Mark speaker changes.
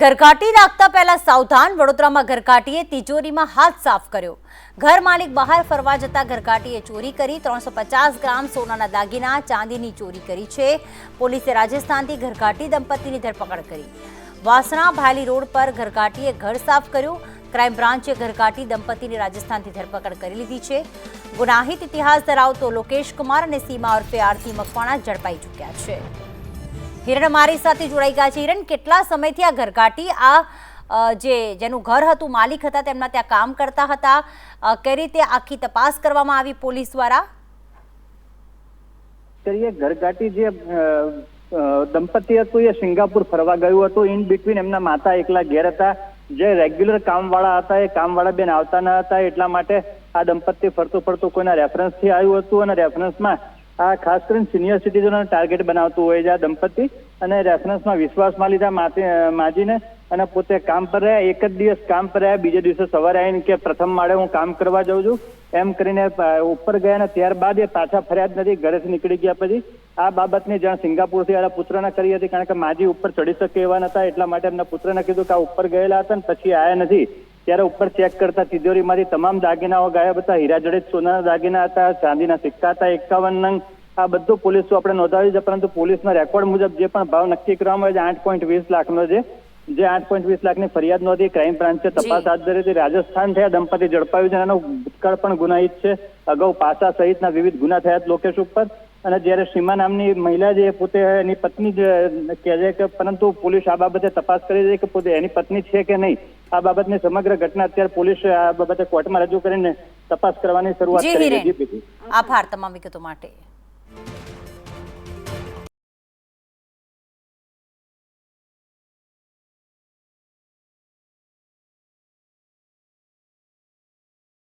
Speaker 1: ઘરઘાટી રાખતા પહેલા સાવધાન વડોદરામાં ઘરઘાટીએ તિજોરીમાં હાથ સાફ કર્યો. ઘર માલિક બહાર ફરવા જતા ઘરઘાટીએ ચોરી કરી ત્રણસો પચાસ ગ્રામ સોનાના દાગીના, ચાંદીની ચોરી કરી છે. પોલીસે રાજસ્થાનથી ઘરઘાટી દંપતીની ધરપકડ કરી. વાસણા ભાયલી રોડ પર ઘરઘાટીએ ઘર સાફ કર્યું. ક્રાઇમ બ્રાન્ચે ઘરઘાટી દંપતીની રાજસ્થાનથી ધરપકડ કરી લીધી છે. ગુનાહિત ઇતિહાસ ધરાવતો લોકેશ કુમાર અને સીમા ઉર્ફે આરતી મકવાણા ઝડપાઈ ચૂક્યા છે. હિરણ મારી સાથે જોડાઈ ગયા છે. હિરણ, કેટલા સમયથી આ ઘરઘાટી આ જે, જેનું ઘર હતું, માલિક હતા, તેમના ત્યાં કામ કરતા હતા કઈ રીતે આખી તપાસ કરવામાં આવી પોલીસ દ્વારા?
Speaker 2: ઘરઘાટી જે દંપતી હતું, એ સિંગાપુર ફરવા ગયું હતું. ઇન બિટવીન એમના માતા એકલા ઘેર હતા. જે રેગ્યુલર કામવાળા હતા, એ કામવાળા બેન આવતા ન હતા. એટલા માટે આ દંપતી ફરતું ફરતું કોઈના રેફરન્સથી આવ્યું હતું અને રેફરન્સમાં આ ખાસ કરીને સિનિયર સિટીઝનોને ટાર્ગેટ બનાવતું હોય છે આ દંપતી. અને રેફરન્સમાં વિશ્વાસમાં લીધા માજીને અને પોતે કામ પર રહ્યા. એક જ દિવસ કામ પર રહ્યા. બીજે દિવસે સવારે આવીને કે પ્રથમ માળે હું કામ કરવા જાઉં છું. એમ કરીને ઉપર ગયા ને ત્યારબાદ એ પાછા ફર્યા જ નથી. ઘરેથી નીકળી ગયા પછી. આ બાબતની જાણ સિંગાપુરથી આ પુત્રને કરી હતી, કારણ કે માજી ઉપર ચડી શકે એવા નતા. એટલા માટે એમના પુત્રને કીધું કે આ ઉપર ગયેલા હતા ને પછી આયા નથી. ત્યારે ઉપર ચેક કરતા તિજોરીમાંથી તમામ દાગીનાઓ ગાયબ હતા. હીરા જડિત સોનાના દાગીના હતા. ચાંદીના સિક્કા હતા. એકાવન નંગ આ બધું પોલીસો આપણે નોંધાવ્યું છે પરંતુ પોલીસના રેકોર્ડ મુજબ જે પણ ભાવ નક્કી કરવામાં આવે છે આઠ પોઈન્ટ વીસ લાખનો છે. જે આઠ પોઈન્ટ વીસ લાખની ફરિયાદ નોંધી ક્રાઇમ બ્રાન્ચે તપાસ હાથ ધરી હતી. રાજસ્થાન થયા દંપતી ઝડપાયું છે એનો ભૂતકાળ પણ ગુનાહિત છે. અગાઉ પાસા સહિતના વિવિધ ગુના થયા લોકેશ ઉપર. અને જ્યારે સીમા નામની મહિલા છે પોતે એની પત્ની જ કહે છે કે પરંતુ પોલીસ આ બાબતે તપાસ કરી રહી છે કે પોતે એની પત્ની છે કે નહીં. આ બાબતની સમગ્ર ઘટના અત્યારે પોલીસ આ બાબતે કોર્ટમાં રજૂ કરીને તપાસ કરવાની શરૂઆત કરી દીધી
Speaker 1: આભાર તમામ વિગતો માટે.